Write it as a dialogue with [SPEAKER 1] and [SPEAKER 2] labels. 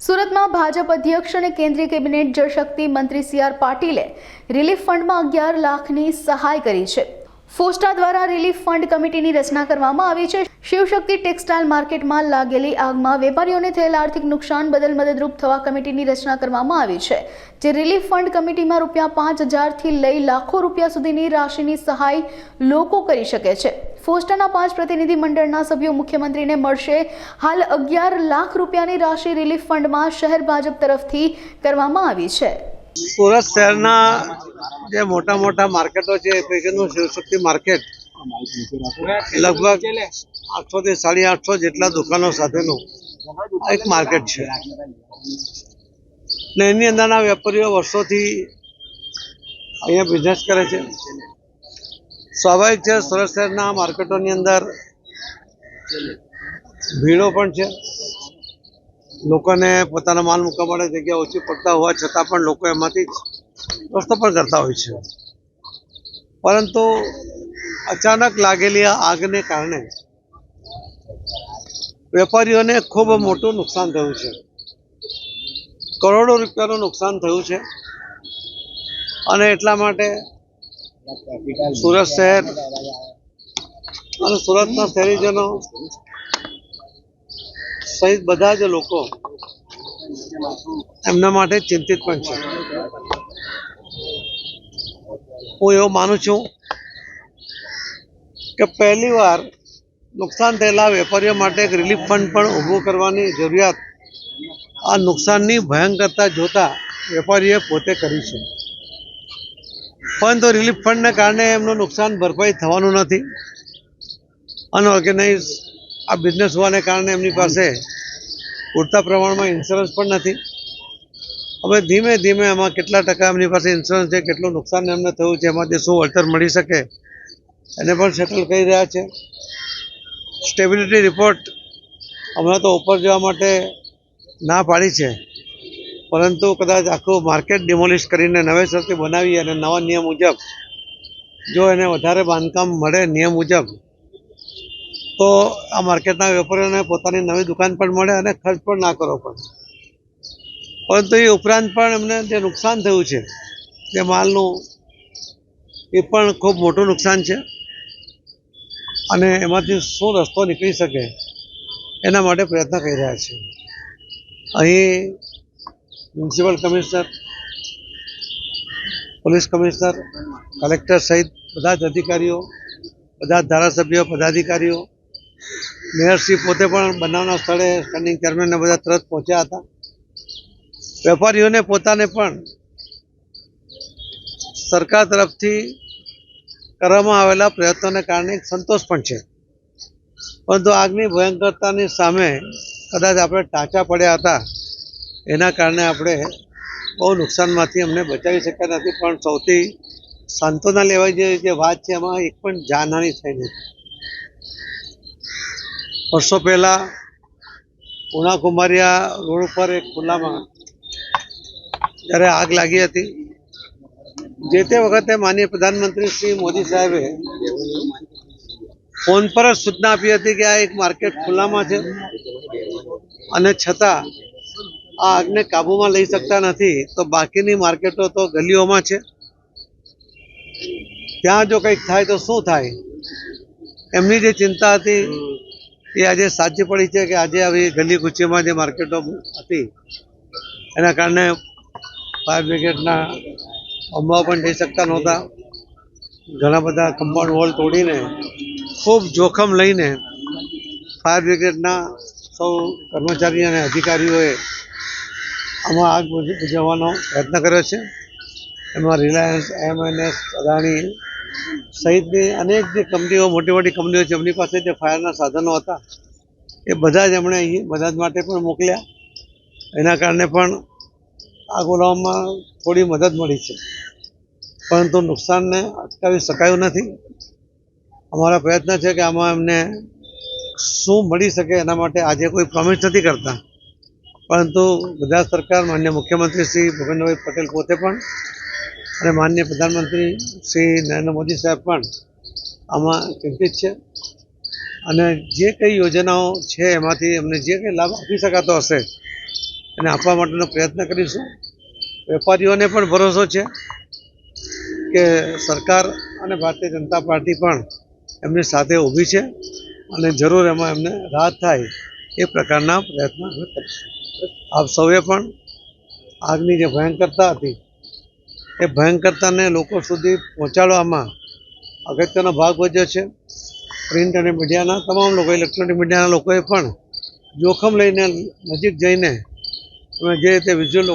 [SPEAKER 1] સુરતમાં ભાજપ અધ્યક્ષ અને કેન્દ્રીય કેબિનેટ જળશક્તિ મંત્રી સી આર પાટીલે રિલીફ ફંડમાં અગિયાર લાખની સહાય કરી છે. ફોસ્ટા દ્વારા રિલીફ ફંડ કમિટીની રચના કરવામાં આવી છે. શિવશક્તિ ટેક્સટાઇલ માર્કેટમાં લાગેલી આગમાં વેપારીઓને થયેલ આર્થિક નુકસાન બદલ મદદરૂપ થવા કમિટીની રચના કરવામાં આવી છે. જે રિલીફ ફંડ કમિટીમાં રૂપિયા પાંચ હજારથી લઈ લાખો રૂપિયા સુધીની રાશિની સહાય લોકો કરી શકે છે. ફોસ્ટાના પાંચ પ્રતિનિધિ મંડળના સભ્યો મુખ્યમંત્રીને મળશે. હાલ અગિયાર લાખ રૂપિયાની રાશિ રિલીફ ફંડમાં શહેર ભાજપ તરફથી કરવામાં આવી છે.
[SPEAKER 2] સુરત શહેરના જે મોટા મોટા માર્કેટો છે, એ પૈકીનું શિવશક્તિ માર્કેટ લગભગ આઠસો સાડી આઠસો જેટલા દુકાનો સાથેનું એક માર્કેટ છે. ને એની અંદરના વેપારીઓ વર્ષોથી અહીંયા બિઝનેસ કરે છે. સ્વાભાવિક છે, સુરત શહેરના માર્કેટોની અંદર ભીડો પણ છે. લોકોને પોતાના માલ મૂકવા માટે જગ્યા ઓછી પડતા હોવા છતાં પણ લોકો એમાંથી રસ્તો પણ કરતા હોય છે. પરંતુ અચાનક લાગેલી આગને કારણે વેપારીઓને ખૂબ મોટું નુકસાન થયું છે. કરોડો રૂપિયાનું નુકસાન થયું છે. અને એટલા માટે સુરત શહેર અને સુરતના શહેરીજનો સહિત બધા જ લોકો એમના માટે ચિંતિત પણ છે. હું એવું માનું છું કે પહેલી વાર નુકસાન થયેલા વેપારીઓ માટે એક રિલીફ ફંડ પણ ઊભું કરવાની જરૂરિયાત આ નુકસાનની ભયંકરતા જોતા વેપારીએ પોતે કરી છે. પરંતુ રિલીફ ફંડને કારણે એમનું નુકસાન ભરપાઈ થવાનું નથી. અનઓર્ગેનાઇઝ આ બિઝનેસ હોવાને કારણે એમની પાસે પૂરતા પ્રમાણમાં ઇન્સ્યોરન્સ પણ નથી. હવે ધીમે ધીમે એમાં કેટલા ટકા એમની પાસે ઇન્સ્યોરન્સ છે, કેટલું નુકસાન એમને થયું છે એમાંથી શું વળતર મળી શકે, એને પણ સેટલ કરી રહ્યા છે. સ્ટેબિલિટી રિપોર્ટ હમણાં તો ઉપર જવા માટે ના પાડી છે, પરંતુ કદાચ આખું માર્કેટ ડિમોલિશ કરીને નવેસરથી બનાવી અને નવા નિયમ મુજબ જો એને વધારે બાંધકામ મળે નિયમ મુજબ તો આ માર્કેટના વેપારીઓને પોતાની નવી દુકાન પણ મળે અને ખર્ચ પણ ના કરવો પડે પરંતુ એ ઉપરાંત પણ એમને જે નુકસાન થયું છે, જે માલનું, એ પણ ખૂબ મોટું નુકસાન છે. અને એમાંથી શું રસ્તો નીકળી શકે, એના માટે પ્રયત્ન કરી રહ્યા છે. અહીં municipal commissioner, police commissioner, collector સહિત બધા જ અધિકારીઓ, બધા જ ધારાસભ્યો, પદાધિકારીઓ મેયરશ્રી પોતે પણ બનાવના સ્થળે સ્ટેન્ડિંગ ચેરમેનને બધા તરત પહોંચ્યા હતા. વેપારીઓને પોતાને પણ સરકાર તરફથી કરવામાં આવેલા પ્રયત્નોને કારણે સંતોષ પણ છે. પરંતુ આગની ભયંકરતાની સામે કદાચ આપણે ટાંચા પડ્યા હતા, એના કારણે આપણે બહુ નુકસાનમાંથી અમને બચાવી શક્યા નથી. પણ સૌથી સાંત્વના લેવાય જે વાત છે, એમાં એક પણ જાનહાની થઈ નથી. વર્ષો પહેલાં કુમારિયા રોડ ઉપર એક ખુલ્લામાં જ્યારે આગ લાગી હતી, જે તે વખતે માનનીય પ્રધાનમંત્રી શ્રી મોદી સાહેબે ફોન પર જ સૂચના આપી હતી કે આ એક માર્કેટ ખુલ્લામાં છે અને છતાં આ આગને કાબૂમાં લઈ શકતા નથી, તો બાકીની માર્કેટો તો ગલીઓમાં છે. ત્યાં જો કંઈક થાય તો શું થાય? એમની જે ચિંતા હતી એ આજે સાચી પડી છે કે આજે આવી ગલી કુચીમાં જે માર્કેટો હતી, એના કારણે ફાયર બ્રિગેડના અંબાઓ પણ થઈ શકતા નહોતા. ઘણા બધા કમ્પાઉન્ડ વોલ તોડીને, ખૂબ જોખમ લઈને ફાયર બ્રિગેડના સૌ કર્મચારી અને અધિકારીઓએ આમાં આગ બુઝાવવાનો પ્રયત્ન કર્યો છે. એમાં રિલાયન્સ એમએનએસ અદાણી સહિતની અનેક જે કંપનીઓ, મોટી મોટી કંપનીઓ છે, એમની પાસે જે ફાયરના સાધનો હતા, એ બધા જ એમણે અહીં મદદ માટે પણ મોકલ્યા. એના કારણે પણ આગ ઓલાવવામાં થોડી મદદ મળી છે. પરંતુ નુકસાનને અટકાવી શકાયું નથી. અમારા પ્રયત્ન છે કે આમાં એમને શું મળી શકે એના માટે આજે કોઈ પ્રોમિસ નથી કરતા. પરંતુ ગુજરાત સરકાર, માન્ય મુખ્યમંત્રી શ્રી ભૂપેન્દ્રભાઈ પટેલ પોતે પણ અને માનનીય પ્રધાનમંત્રી શ્રી નરેન્દ્ર મોદી સાહેબ પણ આમાં ચિંતિત છે. અને જે કંઈ યોજનાઓ છે એમાંથી એમને જે કંઈ લાભ આપી શકાતો હશે એને આપવા માટેનો પ્રયત્ન કરીશું. વેપારીઓને પણ ભરોસો છે કે સરકાર અને ભારતીય જનતા પાર્ટી પણ એમની સાથે ઊભી છે અને જરૂર એમાં એમને રાહત થાય એ પ્રકારના પ્રયત્નો અમે કરીશું. આપ સૌએ પણ આગની જે ભયંકરતા હતી એ ભયંકરતાને લોકો સુધી પહોંચાડવામાં અગત્યનો ભાગ ભજ્યો છે. પ્રિન્ટ અને મીડિયાના તમામ લોકો, ઇલેક્ટ્રોનિક મીડિયાના લોકોએ પણ જોખમ લઈને નજીક જઈને જે રીતે વિઝ્યુઅલ